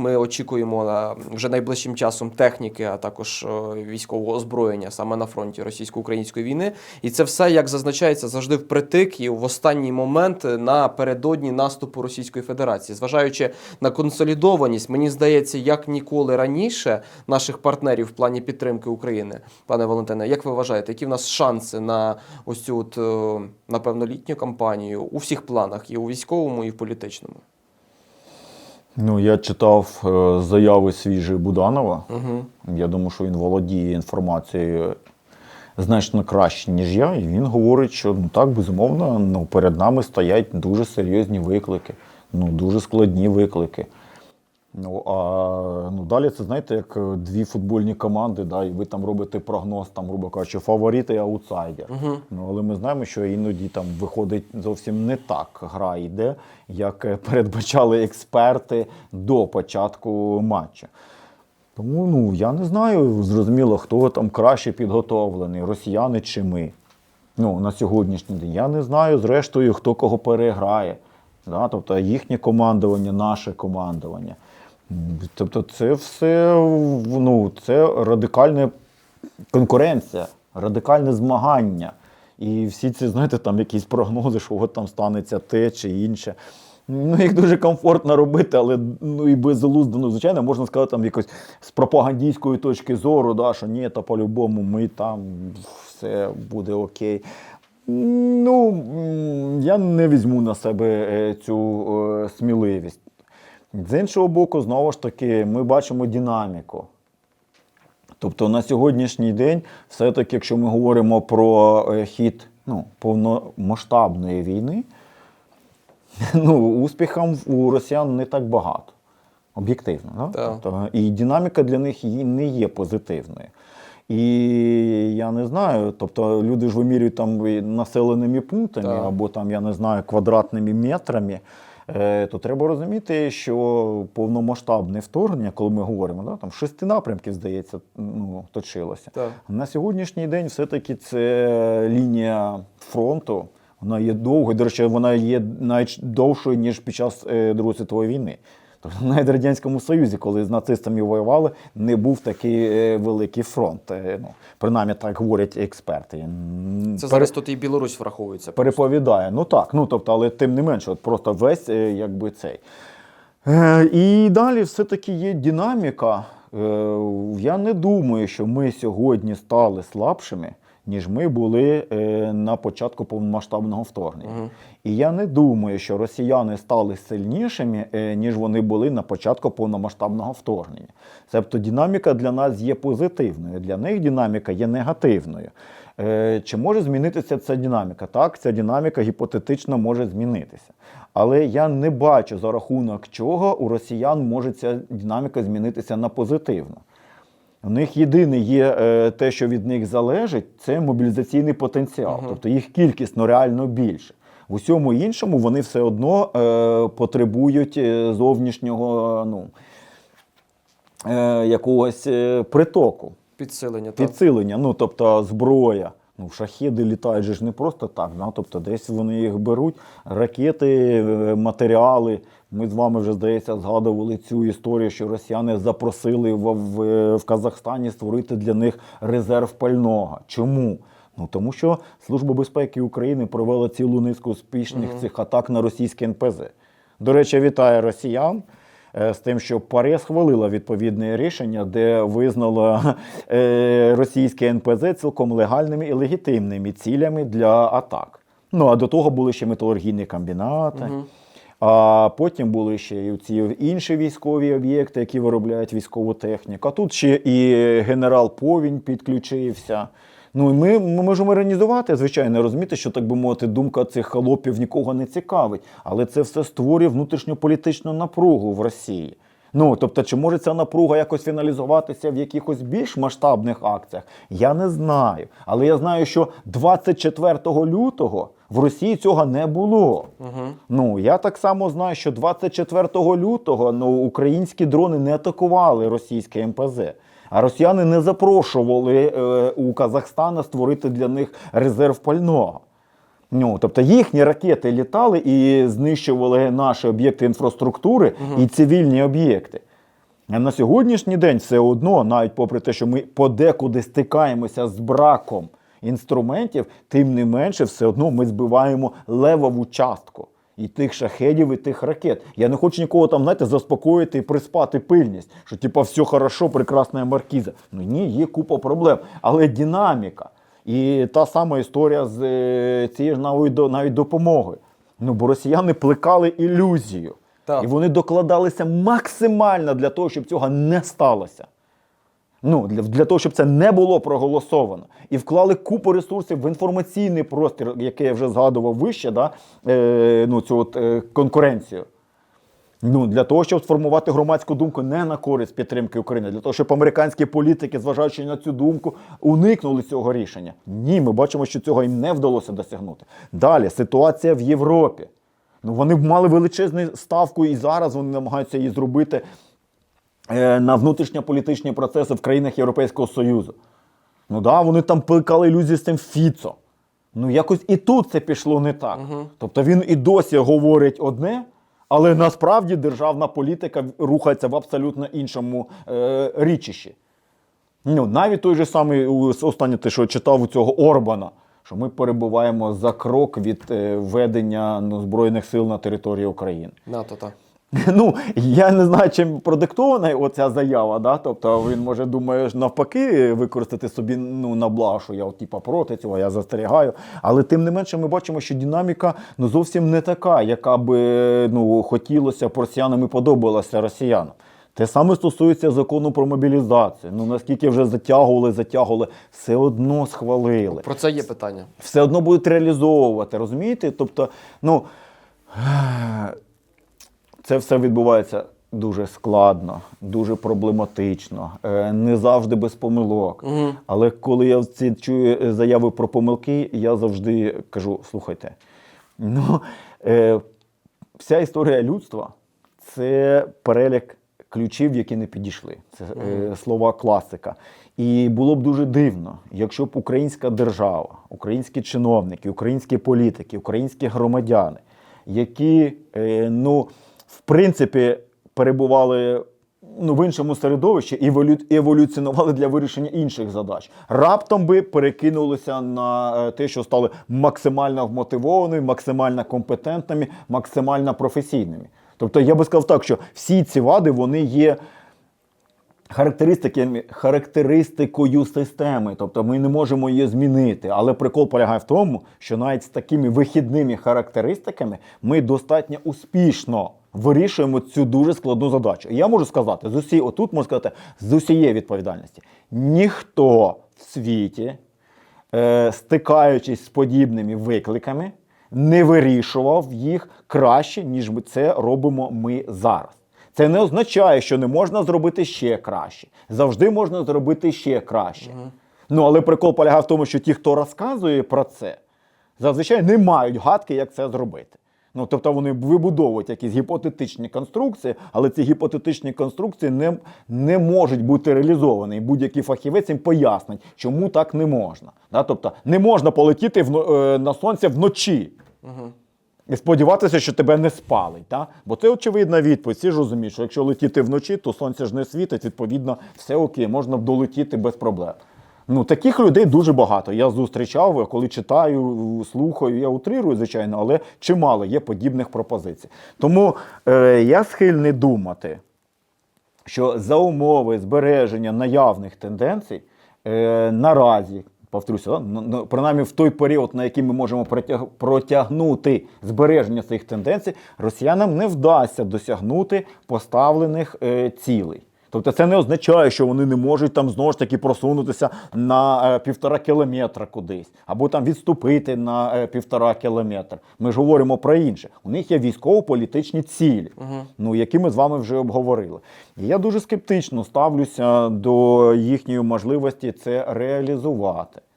Ми очікуємо е, вже найближчим часом техніки, а також е, військового озброєння саме на фронті російсько-української війни. І це все, як зазначається, завжди впритик і в останній момент напередодні наступу Російської Федерації. Зважаючи на консолідованість, мені здається, як ніколи раніше наших партнерів в плані підтримки України. Пане Валентине, як ви вважаєте, які в нас шанси на ось цю от, е, напевно літню кампанію у всіх планах, і у військовому, і в політичному? Ну, я читав е, заяви свіжі Буданова. Угу. Я думаю, що він володіє інформацією значно краще, ніж я. І він говорить, що ну так, безумовно, ну, перед нами стоять дуже серйозні виклики, ну, дуже складні виклики. Ну, а ну, далі це знаєте, як е, дві футбольні команди, да, і ви там робите прогноз, там, грубо кажучи, фаворит і аутсайдер. Угу. Ну, але ми знаємо, що іноді там виходить зовсім не так гра йде, як е, передбачали експерти до початку матчу. Тому ну, я не знаю, зрозуміло, хто там краще підготовлений, росіяни чи ми. Ну, на сьогоднішній день. Я не знаю, зрештою, хто кого переграє. Да? Тобто їхнє командування, наше командування. Тобто, це все ну, це радикальна конкуренція, радикальне змагання. І всі ці, знаєте, там якісь прогнози, що от там станеться те чи інше. Ну, їх дуже комфортно робити, але ну і безглуздо. Ну, звичайно, можна сказати, там якось з пропагандійської точки зору, да, що ні, та по-любому ми там все буде окей. Ну, я не візьму на себе е, цю е, сміливість. З іншого боку, знову ж таки, ми бачимо динаміку. Тобто на сьогоднішній день, все-таки, якщо ми говоримо про е, хід ну, повномасштабної війни, ну, успіхам у росіян не так багато. Об'єктивно. Да? Тобто, і динаміка для них не є позитивною. І я не знаю, тобто люди ж вимірюють там населеними пунктами Так. або там, я не знаю, квадратними метрами. Е, то треба розуміти, що повномасштабне вторгнення, коли ми говоримо, да, там шести напрямків, здається, ну, точилося. Так. На сьогоднішній день все-таки це лінія фронту. Вона є довгою. До речі, вона є навіть довшою, ніж під час е, Другої світової війни. Тобто навіть в Радянському Союзі, коли з нацистами воювали, не був такий е, великий фронт. Е, Ну, принаймні так говорять експерти. Це пере- зараз тут і Білорусь враховується. переповідає. Ну так, ну тобто, але тим не менше, от просто весь е, якби цей. І далі все-таки є динаміка. Я не думаю, що ми сьогодні стали слабшими, ніж ми були е, на початку повномасштабного вторгнення. Мгм. І я не думаю, що росіяни стали сильнішими, е, ніж вони були на початку повномасштабного вторгнення. Тобто динаміка для нас є позитивною, для них динаміка є негативною. Е, Чи може змінитися ця динаміка? Так, ця динаміка гіпотетично може змінитися. Але я не бачу за рахунок чого у росіян може ця динаміка змінитися на позитивну. У них єдине є е, те, що від них залежить, це мобілізаційний потенціал. угу. Тобто їх кількісно реально більше. В усьому іншому вони все одно е, потребують е, зовнішнього ну, е, якогось е, притоку, Підсилення. так. Ну, тобто зброя. Ну, шахіди літають же ж не просто так. Да? Тобто десь вони їх беруть, ракети, е, матеріали. Ми з вами вже, здається, згадували цю історію, що росіяни запросили в, в, в Казахстані створити для них резерв пального. Чому? Ну тому що Служба безпеки України провела цілу низку успішних цих атак на російське НПЗ. До речі, вітаю росіян з тим, що ПАРЄ схвалила відповідне рішення, де визнала е, російське НПЗ цілком легальними і легітимними цілями для атак. Ну а до того були ще металургійні комбінати. А потім були ще і ці інші військові об'єкти, які виробляють військову техніку. А тут ще і генерал Повінь підключився. Ну і ми, ми можемо іронізувати, звичайно, розуміти, що так би мовити, думка цих холопів нікого не цікавить, але це все створює внутрішньополітичну напругу в Росії. Ну тобто, чи може ця напруга якось фіналізуватися в якихось більш масштабних акціях? Я не знаю. Але я знаю, що 24 лютого в Росії цього не було. Угу. Ну я так само знаю, що 24 лютого ну, українські дрони не атакували російське МПЗ. А росіяни не запрошували е, у Казахстана створити для них резерв пального. Ну, тобто їхні ракети літали і знищували наші об'єкти інфраструктури і цивільні об'єкти. А на сьогоднішній день все одно, навіть попри те, що ми подекуди стикаємося з браком інструментів, тим не менше, все одно ми збиваємо левову частку. І тих шахедів, і тих ракет. Я не хочу нікого там, знаєте, заспокоїти і приспати пильність, що типа все хорошо, прекрасна маркіза. Ну ні, є купа проблем. Але динаміка. І та сама історія з е, цією ж навіть, навіть допомогою. Ну, бо росіяни плекали ілюзію. Так. І вони докладалися максимально для того, щоб цього не сталося. Ну, для, для того, щоб це не було проголосовано. І вклали купу ресурсів в інформаційний простір, який я вже згадував вище, да? е, ну, цю от, е, конкуренцію. Ну, для того, щоб сформувати громадську думку не на користь підтримки України, для того, щоб американські політики, зважаючи на цю думку, уникнули цього рішення. Ні, ми бачимо, що цього їм не вдалося досягнути. Далі ситуація в Європі. Ну, вони мали величезну ставку, і зараз вони намагаються її зробити на внутрішньополітичні процеси в країнах Європейського Союзу. Ну да, вони там плекали ілюзії з цим Фіцо. Ну, якось і тут це пішло не так. Тобто він і досі говорить одне, але насправді державна політика рухається в абсолютно іншому е, річищі. Ну, навіть той же самий останнє те, що я читав у цього Орбана, що ми перебуваємо за крок від е, введення ну, Збройних сил на території України. НАТО, так. Ну, я не знаю, чим продиктована оця заява, да? тобто він може думає навпаки використати собі ну, на благо, що я от, типа, проти цього, я застерігаю. Але тим не менше ми бачимо, що динаміка ну, зовсім не така, яка би ну, хотілося б росіянам і подобалася росіянам. Те саме стосується закону про мобілізацію. Ну наскільки вже затягували, затягували, все одно схвалили Про це є питання. все одно будуть реалізовувати, розумієте? Тобто, ну це все відбувається дуже складно, дуже проблематично, е, не завжди без помилок. Мгм. Але коли я ці чую е, заяви про помилки, я завжди кажу: слухайте, ну е, вся історія людства це перелік ключів, які не підійшли. Це е, слова класика. І було б дуже дивно, якщо б українська держава, українські чиновники, українські політики, українські громадяни, які е, ну, в принципі перебували ну, в іншому середовищі і еволю- еволюціонували для вирішення інших задач. Раптом би перекинулися на е, те, що стали максимально вмотивованими, максимально компетентними, максимально професійними. Тобто я би сказав так, що всі ці вади вони є характеристикою системи. Тобто ми не можемо її змінити. Але прикол полягає в тому, що навіть з такими вихідними характеристиками ми достатньо успішно вирішуємо цю дуже складну задачу. І я можу сказати, з усі, отут можу сказати, з усієї відповідальності. Ніхто в світі, е, стикаючись з подібними викликами, не вирішував їх краще, ніж ми це робимо ми зараз. Це не означає, що не можна зробити ще краще. Завжди можна зробити ще краще. Ну але прикол полягає в тому, що ті, хто розказує про це, зазвичай не мають гадки, як це зробити. Ну, тобто вони вибудовують якісь гіпотетичні конструкції, але ці гіпотетичні конструкції не, не можуть бути реалізовані. І будь-який фахівець їм пояснить, чому так не можна. Да? Тобто не можна полетіти вно- е, на сонце вночі. І сподіватися, що тебе не спалить. Та? Бо це очевидна відповідь. Всі ж розуміють, що якщо летіти вночі, то сонце ж не світить, відповідно, все окей, можна долетіти без проблем. Ну, таких людей дуже багато. Я зустрічав, коли читаю, слухаю, я утрирую, звичайно, але чимало є подібних пропозицій. Тому е, я схильний думати, що за умови збереження наявних тенденцій е, наразі, повторюся, на- на- принаймні в той період, на який ми можемо протягнути збереження цих тенденцій, росіянам не вдасться досягнути поставлених е, цілей. Тобто це не означає, що вони не можуть там знову ж таки просунутися на е, півтора кілометра кудись, або там відступити на е, півтора кілометра. Ми ж говоримо про інше. У них є військово-політичні цілі, ну, які ми з вами вже обговорили. І я дуже скептично ставлюся до їхньої можливості це реалізувати.